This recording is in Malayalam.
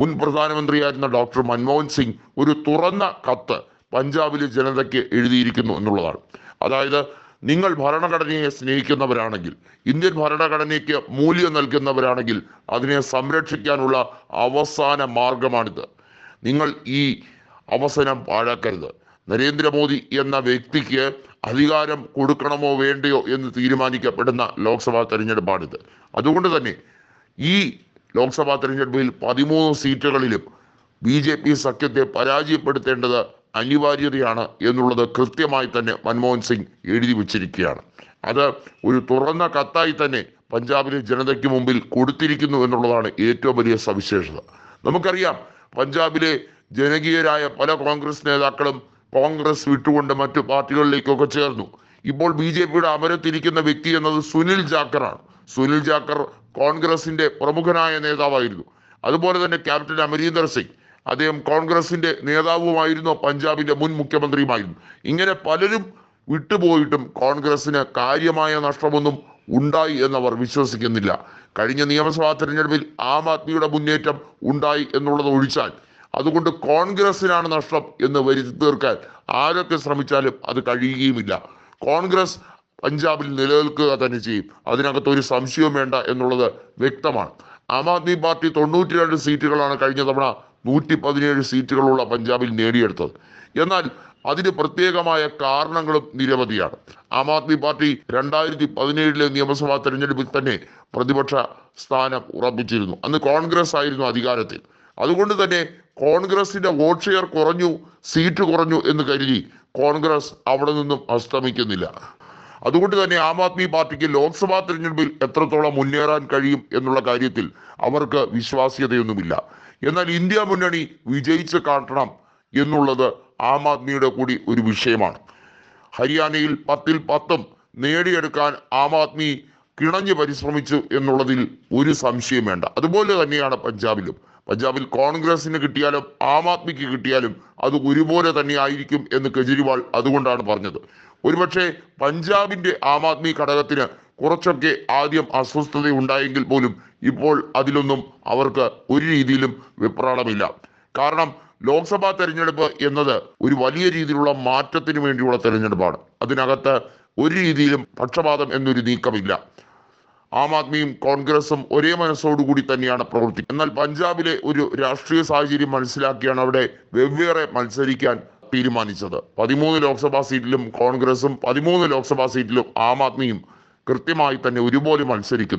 മുൻ പ്രധാനമന്ത്രിയായിരുന്ന ഡോക്ടർ മൻമോഹൻ സിംഗ് ഒരു തുറന്ന കത്ത് പഞ്ചാബിലെ ജനതയ്ക്ക് എഴുതിയിരിക്കുന്നു എന്നുള്ളതാണ്. അതായത് നിങ്ങൾ ഭരണഘടനയെ സ്നേഹിക്കുന്നവരാണെങ്കിൽ ഇന്ത്യൻ ഭരണഘടനയ്ക്ക് മൂല്യം നൽകുന്നവരാണെങ്കിൽ അതിനെ സംരക്ഷിക്കാനുള്ള അവസാന മാർഗമാണിത്. നിങ്ങൾ ഈ അവസരം പാഴാക്കരുത്. നരേന്ദ്രമോദി എന്ന വ്യക്തിക്ക് അധികാരം കൊടുക്കണമോ വേണ്ടയോ എന്ന് തീരുമാനിക്കപ്പെടുന്ന ലോക്സഭാ തെരഞ്ഞെടുപ്പാണിത്. അതുകൊണ്ട് തന്നെ ഈ ലോക്സഭാ തെരഞ്ഞെടുപ്പിൽ പതിമൂന്ന് സീറ്റുകളിലും ബി ജെ പി സഖ്യത്തെ പരാജയപ്പെടുത്തേണ്ടത് അനിവാര്യതയാണ് എന്നുള്ളത് കൃത്യമായി തന്നെ മൻമോഹൻ സിംഗ് എഴുതി വച്ചിരിക്കുകയാണ്. അത് ഒരു തുറന്ന കത്തായി തന്നെ പഞ്ചാബിലെ ജനതയ്ക്ക് മുമ്പിൽ കൊടുത്തിരിക്കുന്നു എന്നുള്ളതാണ് ഏറ്റവും വലിയ സവിശേഷത. നമുക്കറിയാം പഞ്ചാബിലെ ജനകീയരായ പല കോൺഗ്രസ് നേതാക്കളും കോൺഗ്രസ് വിട്ടുകൊണ്ട് മറ്റു പാർട്ടികളിലേക്കൊക്കെ ചേർന്നു. ഇപ്പോൾ ബി ജെ പിയുടെ അമരത്തിരിക്കുന്ന വ്യക്തി എന്നത് സുനിൽ ജാക്കറാണ്. സുനിൽ ജാക്കർ കോൺഗ്രസിന്റെ പ്രമുഖനായ നേതാവായിരുന്നു. അതുപോലെ തന്നെ ക്യാപ്റ്റൻ അമരീന്ദർ സിംഗ് അദ്ദേഹം കോൺഗ്രസിന്റെ നേതാവുമായിരുന്നു പഞ്ചാബിന്റെ മുൻ മുഖ്യമന്ത്രിയുമായിരുന്നു. ഇങ്ങനെ പലരും വിട്ടുപോയിട്ടും കോൺഗ്രസിന് കാര്യമായ നഷ്ടമൊന്നും ഉണ്ടായി എന്നവർ വിശ്വസിക്കുന്നില്ല. കഴിഞ്ഞ നിയമസഭാ തെരഞ്ഞെടുപ്പിൽ ആം ആദ്മിയുടെ മുന്നേറ്റം ഉണ്ടായി എന്നുള്ളത് ഒഴിച്ചാൽ അതുകൊണ്ട് കോൺഗ്രസിനാണ് നഷ്ടം എന്ന് വരുത്തി തീർക്കാൻ ആരൊക്കെ ശ്രമിച്ചാലും അത് കഴിയുകയുമില്ല. കോൺഗ്രസ് പഞ്ചാബിൽ നിലനിൽക്കുക തന്നെ ചെയ്യും. അതിനകത്ത് ഒരു സംശയവും വേണ്ട എന്നുള്ളത് വ്യക്തമാണ്. ആം ആദ്മി പാർട്ടി തൊണ്ണൂറ്റി രണ്ട് സീറ്റുകളാണ് കഴിഞ്ഞ തവണ നൂറ്റി പതിനേഴ് സീറ്റുകളുള്ള പഞ്ചാബിൽ നേടിയെടുത്തത്. എന്നാൽ അതിന് പ്രത്യേകമായ കാരണങ്ങളും നിരവധിയാണ്. ആം ആദ്മി പാർട്ടി രണ്ടായിരത്തി പതിനേഴിലെ നിയമസഭാ തെരഞ്ഞെടുപ്പിൽ തന്നെ പ്രതിപക്ഷ സ്ഥാനം ഉറപ്പിച്ചിരുന്നു. അന്ന് കോൺഗ്രസ് ആയിരുന്നു അധികാരത്തിൽ. അതുകൊണ്ട് തന്നെ കോൺഗ്രസിന്റെ വോട്ട് ഷെയർ കുറഞ്ഞു സീറ്റ് കുറഞ്ഞു എന്ന് കരുതി കോൺഗ്രസ് അവിടെ നിന്നും അസ്തമിക്കുന്നില്ല. അതുകൊണ്ട് തന്നെ ആം ആദ്മി പാർട്ടിക്ക് ലോക്സഭാ തെരഞ്ഞെടുപ്പിൽ എത്രത്തോളം മുന്നേറാൻ കഴിയും എന്നുള്ള കാര്യത്തിൽ അവർക്ക് വിശ്വാസ്യതയൊന്നുമില്ല. എന്നാൽ ഇന്ത്യ മുന്നണി വിജയിച്ച് കാട്ടണം എന്നുള്ളത് ആം ആദ്മിയുടെ കൂടി ഒരു വിഷയമാണ്. ഹരിയാനയിൽ പത്തിൽ പത്തും നേടിയെടുക്കാൻ ആം ആദ്മി കിണഞ്ഞു പരിശ്രമിച്ചു എന്നുള്ളതിൽ ഒരു സംശയം വേണ്ട. അതുപോലെ തന്നെയാണ് പഞ്ചാബിലും. പഞ്ചാബിൽ കോൺഗ്രസിന് കിട്ടിയാലും ആം ആദ്മിക്ക് കിട്ടിയാലും അത് ഒരുപോലെ തന്നെ ആയിരിക്കും എന്ന് കെജ്രിവാൾ അതുകൊണ്ടാണ് പറഞ്ഞത്. ഒരുപക്ഷെ പഞ്ചാബിന്റെ ആം ആദ്മി ഘടകത്തിന് കുറച്ചൊക്കെ ആദ്യം അസ്വസ്ഥത ഉണ്ടായെങ്കിൽ പോലും ഇപ്പോൾ അതിലൊന്നും അവർക്ക് ഒരു രീതിയിലും വിപ്രാളമില്ല. കാരണം ലോക്സഭാ തെരഞ്ഞെടുപ്പ് എന്നത് ഒരു വലിയ രീതിയിലുള്ള മാറ്റത്തിന് വേണ്ടിയുള്ള തെരഞ്ഞെടുപ്പാണ്. അതിനകത്ത് ഒരു രീതിയിലും പക്ഷപാതം എന്നൊരു നീക്കമില്ല. ആം ആദ്മിയും കോൺഗ്രസും ഒരേ മനസ്സോടുകൂടി തന്നെയാണ് പ്രവർത്തിക്കുന്നത് എന്നാൽ പഞ്ചാബിലെ ഒരു രാഷ്ട്രീയ സാഹചര്യം മനസ്സിലാക്കിയാണ് അവിടെ വെവ്വേറെ മത്സരിക്കാൻ തീരുമാനിച്ചത്. പതിമൂന്ന് ലോക്സഭാ സീറ്റിലും കോൺഗ്രസും പതിമൂന്ന് ലോക്സഭാ സീറ്റിലും ആം ആദ്മിയും കൃത്യമായി തന്നെ ഒരുപോലെ മത്സരിക്കുന്നു.